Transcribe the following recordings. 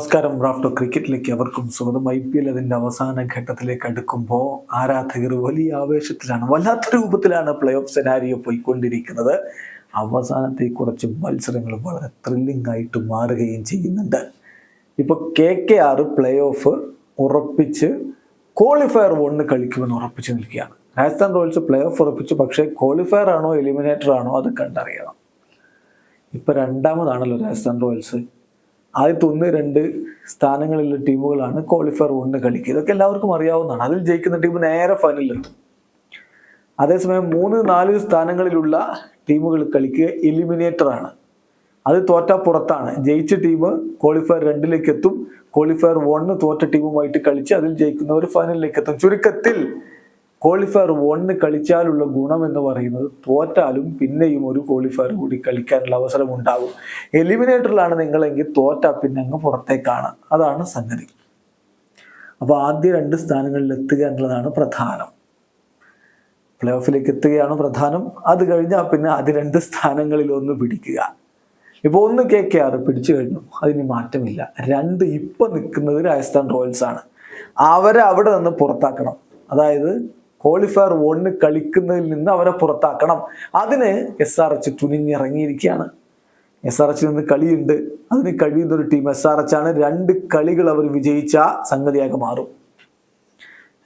നമസ്കാരം. റാഫ്റ്റോ ക്രിക്കറ്റിലേക്ക് അവർക്കും സ്വാഗതം. ഐ പി എൽ അതിന്റെ അവസാന ഘട്ടത്തിലേക്ക് അടുക്കുമ്പോൾ ആരാധകർ വലിയ ആവേശത്തിലാണ് വല്ലാത്ത രൂപത്തിലാണ് പ്ലേ ഓഫ് സെനാരിയോ പോയിക്കൊണ്ടിരിക്കുന്നത്. അവസാനത്തെ കുറച്ച് മത്സരങ്ങൾ വളരെ ത്രില്ലിംഗ് ആയിട്ട് മാറുകയും ചെയ്യുന്നുണ്ട്. ഇപ്പോൾ K K R play off ഉറപ്പിച്ച് ക്വാളിഫയർ വണ്ണ് കളിക്കുമെന്ന് ഉറപ്പിച്ച് നിൽക്കുകയാണ്. രാജസ്ഥാൻ റോയൽസ് പ്ലേ ഓഫ് ഉറപ്പിച്ചു പക്ഷേ ക്വാളിഫയർ ആണോ എലിമിനേറ്റർ ആണോ അത് കണ്ടറിയണം. ഇപ്പൊ രണ്ടാമതാണല്ലോ രാജസ്ഥാൻ റോയൽസ് ആദ്യത്തെ ഒന്ന് രണ്ട് സ്ഥാനങ്ങളിലുള്ള ടീമുകളാണ് ക്വാളിഫയർ ഒന്ന് കളിക്കുക. ഇതൊക്കെ എല്ലാവർക്കും അറിയാവുന്നതാണ്. അതിൽ ജയിക്കുന്ന ടീം നേരെ ഫൈനലിലെത്തും അതേസമയം മൂന്ന് നാല് സ്ഥാനങ്ങളിലുള്ള ടീമുകൾ കളിക്കുക എലിമിനേറ്റർ ആണ്. അത് തോറ്റ പുറത്താണ്. ജയിച്ച ടീം ക്വാളിഫയർ രണ്ടിലേക്ക് എത്തും. ക്വാളിഫയർ വണ്ണ് തോറ്റ ടീമുമായിട്ട് കളിച്ച് അതിൽ ജയിക്കുന്നവർ ഫൈനലിലേക്ക് എത്തും. ചുരുക്കത്തിൽ ക്വാളിഫയർ വണ്ണ് കളിച്ചാലുള്ള ഗുണം എന്ന് പറയുന്നത് തോറ്റാലും പിന്നെയും ഒരു ക്വാളിഫയർ കൂടി കളിക്കാനുള്ള അവസരം ഉണ്ടാകും എലിമിനേറ്ററിലാണ് നിങ്ങളെങ്കിൽ തോറ്റാ പിന്നെ അങ്ങ് പുറത്തേക്കാണ് അതാണ് സംഗതി. അപ്പോൾ ആദ്യ രണ്ട് സ്ഥാനങ്ങളിൽ എത്തുക എന്നുള്ളതാണ് പ്രധാനം. പ്ലേ ഓഫിലേക്ക് എത്തുകയാണ് പ്രധാനം. അത് കഴിഞ്ഞാൽ പിന്നെ ആദ്യ രണ്ട് സ്ഥാനങ്ങളിൽ ഒന്ന് പിടിക്കുക. ഇപ്പോൾ ഒന്ന് കെ കെ ആർ പിടിച്ചു കഴിഞ്ഞു. അതിന് മാറ്റമില്ല. രണ്ട് ഇപ്പൊ നിൽക്കുന്നത് രാജസ്ഥാൻ റോയൽസ് ആണ്. അവരെ അവിടെ നിന്ന് പുറത്താക്കണം. അതായത് ക്വാളിഫയർ വണ്ണ് കളിക്കുന്നതിൽ നിന്ന് അവരെ പുറത്താക്കണം. അതിന് എസ് ആർ എച്ച് തുനിഞ്ഞിറങ്ങിയിരിക്കുകയാണ്. എസ് ആർ എച്ചിൽ നിന്ന് കളിയുണ്ട്. അതിന് കഴിയുന്ന ഒരു ടീം എസ് ആർ എച്ച് ആണ്. രണ്ട് കളികൾ അവർ വിജയിച്ച സംഗതിയാകെ മാറും.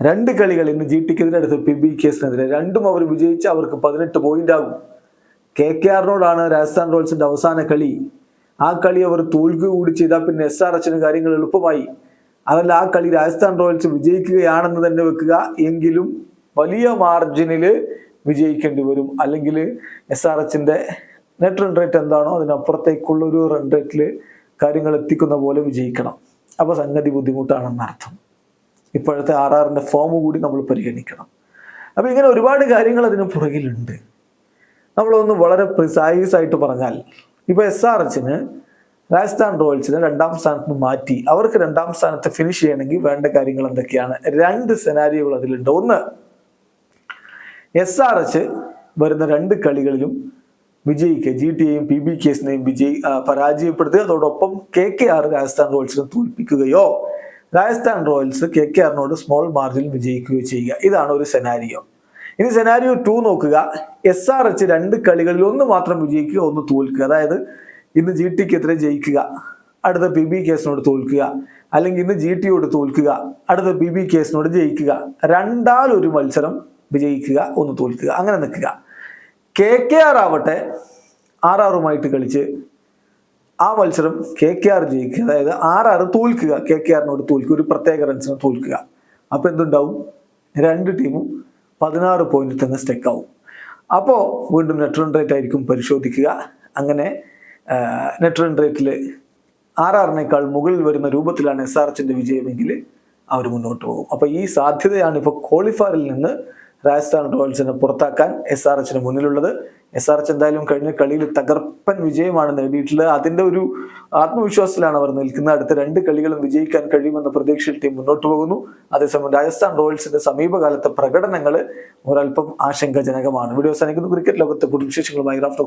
രണ്ട് കളികൾ ഇന്ന് ജി ടിക്കെതിരെ അടുത്ത് പി ബി കേസിനെതിരെ രണ്ടും അവർ വിജയിച്ച് അവർക്ക് പതിനെട്ട് പോയിന്റ് ആകും. കെ കെ ആറിനോടാണ് രാജസ്ഥാൻ റോയൽസിന്റെ അവസാന കളി. ആ കളി അവർ തോൽക്കുക കൂടി ചെയ്താൽ പിന്നെ എസ് ആർ എച്ചിന് കാര്യങ്ങൾ എളുപ്പമായി. അതല്ല ആ കളി രാജസ്ഥാൻ റോയൽസ് വിജയിക്കുകയാണെന്ന് തന്നെ വെക്കുക. എങ്കിലും വലിയ മാർജിനിൽ വിജയിക്കേണ്ടി വരും. അല്ലെങ്കിൽ എസ് ആർ എച്ചിന്റെ നെറ്റ് റൺ റേറ്റ് എന്താണോ അതിനപ്പുറത്തേക്കുള്ള ഒരു റൺ റേറ്റിൽ കാര്യങ്ങൾ എത്തിക്കുന്ന പോലെ വിജയിക്കണം. അപ്പോൾ സംഗതി ബുദ്ധിമുട്ടാണെന്ന് അർത്ഥം. ഇപ്പോഴത്തെ ആർ ആറിന്റെ ഫോം കൂടി നമ്മൾ പരിഗണിക്കണം. അപ്പോൾ ഇങ്ങനെ ഒരുപാട് കാര്യങ്ങൾ അതിന് പുറകിലുണ്ട്. നമ്മളൊന്ന് വളരെ പ്രിസൈസ് ആയിട്ട് പറഞ്ഞാൽ ഇപ്പൊ എസ് ആർ എച്ചിന് രാജസ്ഥാൻ റോയൽസിനെ രണ്ടാം സ്ഥാനത്ത് മാറ്റി അവർക്ക് രണ്ടാം സ്ഥാനത്ത് ഫിനിഷ് ചെയ്യണമെങ്കിൽ വേണ്ട കാര്യങ്ങൾ എന്തൊക്കെയാണ്? രണ്ട് സെനാരിയോകൾ അതിലുണ്ട്. ഒന്ന് എസ് ആർ എച്ച് വരുന്ന രണ്ട് കളികളിലും വിജയിക്കുക ജി ടിയെയും പി ബി കേസിനെയും വിജയി പരാജയപ്പെടുത്തുക. അതോടൊപ്പം കെ കെ ആർ രാജസ്ഥാൻ റോയൽസിനെ തോൽപ്പിക്കുകയോ രാജസ്ഥാൻ റോയൽസ് കെ കെ ആറിനോട് സ്മോൾ മാർജിനിൽ വിജയിക്കുകയോ ചെയ്യുക. ഇതാണ് ഒരു സെനാരിയോ ഇനി സെനാരിയോ ടു നോക്കുക. എസ് ആർ എച്ച് രണ്ട് കളികളിൽ ഒന്ന് മാത്രം വിജയിക്കുക ഒന്ന് തോൽക്കുക. അതായത് ഇന്ന് ജി ടിക്കെതിരെ ജയിക്കുക അടുത്ത പി ബി കേസിനോട് തോൽക്കുക അല്ലെങ്കിൽ ഇന്ന് ജി ടിയോട് തോൽക്കുക അടുത്ത പി ബി കേസിനോട് ജയിക്കുക. രണ്ടാൽ ഒരു മത്സരം വിജയിക്കുക ഒന്ന് തോൽക്കുക അങ്ങനെ നിൽക്കുക. കെ കെ ആർ ആവട്ടെ ആർ ആറുമായിട്ട് കളിച്ച് ആ മത്സരം കെ കെ ആർ ജയിക്കുക. അതായത് ആർ ആർ തോൽക്കുക കെ കെ ആറിനോട് തോൽക്കുക ഒരു പ്രത്യേക റൺസിന് തോൽക്കുക. അപ്പോൾ എന്തുണ്ടാവും? രണ്ട് ടീമും പതിനാറ് പോയിന്റ് തന്നെ സ്റ്റെക്ക് ആവും. അപ്പോൾ വീണ്ടും നെറ്റ് റൺ റേറ്റ് ആയിരിക്കും പരിശോധിക്കുക. അങ്ങനെ നെറ്റ് റൺ റേറ്റിൽ ആർ ആറിനേക്കാൾ മുകളിൽ വരുന്ന രൂപത്തിലാണ് എസ് ആർ എച്ചിന്റെ വിജയമെങ്കിൽ അവർ മുന്നോട്ട് പോകും. അപ്പോൾ ഈ സാധ്യതയാണ് ഇപ്പോൾ ക്വാളിഫയറിൽ നിന്ന് രാജസ്ഥാൻ റോയൽസിനെ പുറത്താക്കാൻ എസ് ആർ എച്ചിന് മുന്നിലുള്ളത്. എസ് ആർ എച്ച് എന്തായാലും കഴിഞ്ഞ കളിയിൽ തകർപ്പൻ വിജയമാണ് നേടിയിട്ടുള്ളത്. അതിന്റെ ഒരു ആത്മവിശ്വാസത്തിലാണ് അവർ നിൽക്കുന്നത്. അടുത്ത രണ്ട് കളികളും വിജയിക്കാൻ കഴിയുമെന്ന പ്രതീക്ഷയിൽ ടീം മുന്നോട്ട് പോകുന്നു. അതേസമയം രാജസ്ഥാൻ റോയൽസിന്റെ സമീപകാലത്തെ പ്രകടനങ്ങൾ ഒരല്പം ആശങ്കാജനകമാണ്. വീഡിയോ അവസാനിക്കുന്നു. ക്രിക്കറ്റ് ലോകത്തെ കൂടുതൽ വിശേഷങ്ങളുമായി റാഫ്